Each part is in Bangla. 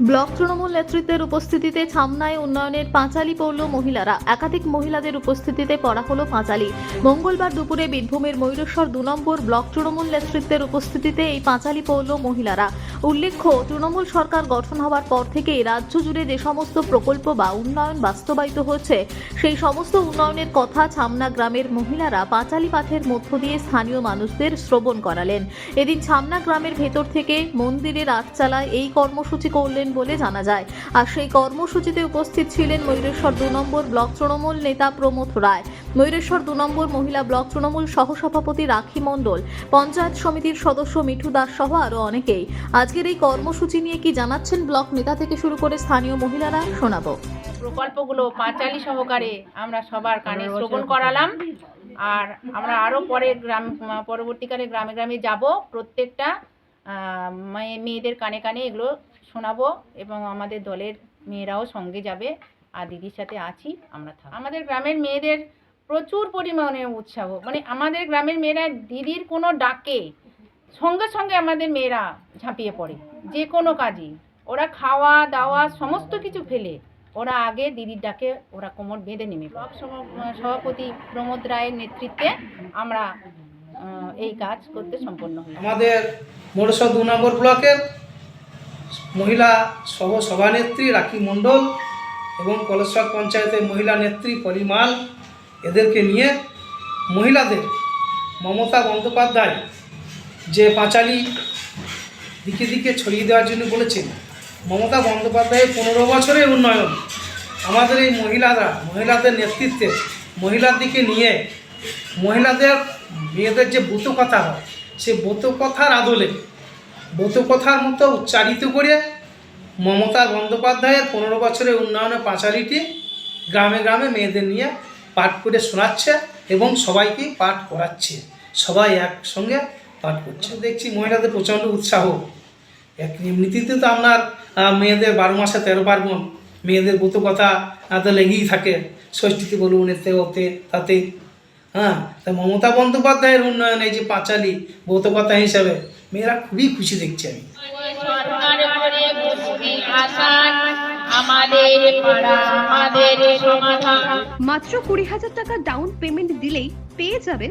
ব্লক তৃণমূল নেতৃত্বের উপস্থিতিতে ছামনায় উন্নয়নের পাঁচালি পড়ল মহিলারা। একাধিক মহিলাদের উপস্থিতিতে পড়া হলো পাঁচালি। মঙ্গলবার দুপুরে বীরভূমের ময়ূরেশ্বর দু নম্বর ব্লক তৃণমূল নেতৃত্বের উপস্থিতিতে এই পাঁচালি পড়ল মহিলারা। উল্লেখ্য, তৃণমূল সরকার গঠন হওয়ার পর থেকে রাজ্য জুড়ে যে সমস্ত প্রকল্প বা উন্নয়ন বাস্তবায়িত হচ্ছে, সেই সমস্ত উন্নয়নের কথা ছামনা গ্রামের মহিলারা পাঁচালি পাঠের মধ্য দিয়ে স্থানীয় মানুষদের শ্রবণ করালেন। এদিন ছামনা গ্রামের ভেতর থেকে মন্দিরের আটচালায় এই কর্মসূচি করলেন বলে জানা যায়। আর সেই কর্মসূচিতে উপস্থিত ছিলেন ময়ূরেশ্বর দু নম্বর ব্লক তৃণমূল নেতা প্রমোদ রায়। ময়ূরেশ্বর দু নম্বর মহিলা ব্লক তৃণমূল সহসভাপতি রাখি মণ্ডল, পঞ্চায়েত সমিতির সদস্য মিঠু দাস সহ আরও অনেকেই। আজকের এই কর্মসূচি নিয়ে কি জানাচ্ছেন ব্লক নেতা থেকে শুরু করে স্থানীয় মহিলারা? শোনাবো। প্রকল্পগুলো পাঁচালি সহকারে আমরা সবার কানে শ্রবণ করালাম। আর আমরা আরও পরে গ্রাম, পরবর্তীকালে গ্রামে গ্রামে যাব। প্রত্যেকটা মেয়েদের কানে কানে এগুলো শোনাবো এবং আমাদের দলের মেয়েরাও সঙ্গে যাবে। আর দিদির সাথে আছি, আমরা থাকব। আমাদের গ্রামের মেয়েদের প্রচুর পরিমাণে উৎসাহ। মানে আমাদের গ্রামের মেয়েরা দিদির কোনো ডাকে সঙ্গে সঙ্গে আমাদের মেয়েরা ঝাঁপিয়ে পড়ে, যে কোনো কাজই। ওরা খাওয়া দাওয়া সমস্ত কিছু ফেলে, ওরা আগে দিদির ডাকে ওরা কোমর বেঁধে নেমে সভাপতি প্রমোদ রায়ের নেতৃত্বে আমরা এই কাজ করতে সম্পন্ন হই আমাদের মোড়সর দু নম্বর ব্লকের মহিলা সহ সভানেত্রী রাখি মণ্ডল এবং কলেশ্বর পঞ্চায়েতের মহিলা নেত্রী পরিমাল এদেরকে নিয়ে মহিলাদের মমতা বন্দ্যোপাধ্যায় যে পাঁচালি দিকে দিকে ছড়িয়ে দেওয়ার জন্য বলেছেন, মমতা বন্দ্যোপাধ্যায়ের পনেরো বছরের উন্নয়ন। আমাদের এই মহিলারা, মহিলাদের নেতৃত্বে মহিলার দিকে নিয়ে মহিলাদের মেয়েদের যে ব্রত কথা হয়, সে ব্রত কথার আদলে ব্রত কথার মতো উচ্চারিত করে মমতা বন্দ্যোপাধ্যায়ের পনেরো বছরের উন্নয়নের পাঁচালিটি গ্রামে গ্রামে মেয়েদের নিয়ে পাঠ করে শোনাচ্ছে এবং সবাইকে পাঠ করাচ্ছে। সবাই একসঙ্গে পাঠ করছে। দেখছি মহিলাদের প্রচণ্ড উৎসাহ। এক এমনিতেই তো আপনার মেয়েদের বারো মাসে তেরো পার্বণ, মেয়েদের ব্রত কথা তো লেগেই থাকে। ষষ্ঠীতে বলুন, এতে, ওতে, তাতে। হ্যাঁ তা মমতা বন্দ্যোপাধ্যায়ের উন্নয়ন এই যে পাঁচালি ব্রত হিসাবে মেয়েরা খুবই খুশি দেখছে আমি। মাত্র কুড়ি হাজার টাকা ডাউন পেমেন্ট দিলেই পেয়ে যাবেন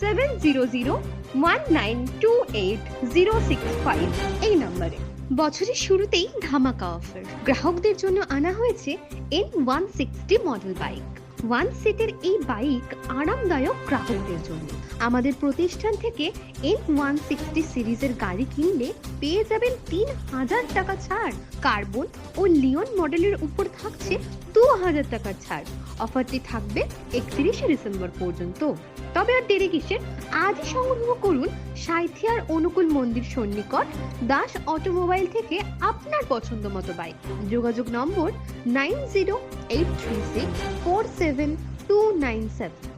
seven zero zero one nine two eight zero six five এই নম্বরে। বছরের শুরুতেই ধামাকা অফার গ্রাহকদের জন্য আনা হয়েছে N one sixty model bike one সিটের এই বাইক আরামদায়ক গ্রাহকদের জন্য। আমাদের প্রতিষ্ঠান থেকে এন ওয়ান সিক্সটি সিরিজের গাড়ি কিনলে পেয়ে যাবেন তিন হাজার টাকা ছাড়। কার্বন ও লিওন মডেলের উপর থাকছে দু হাজার টাকার ছাড়। অফারটি থাকবে একত্রিশে ডিসেম্বর পর্যন্ত। তবে আর দেরি কিসের? আজই সংগ্রহ করুন সাইথিয়ার অনুকূল মন্দির সন্নিকট দাস অটোমোবাইল থেকে আপনার পছন্দ মতো বাইক। যোগাযোগ নম্বর nine zero eight three six four seven two nine seven.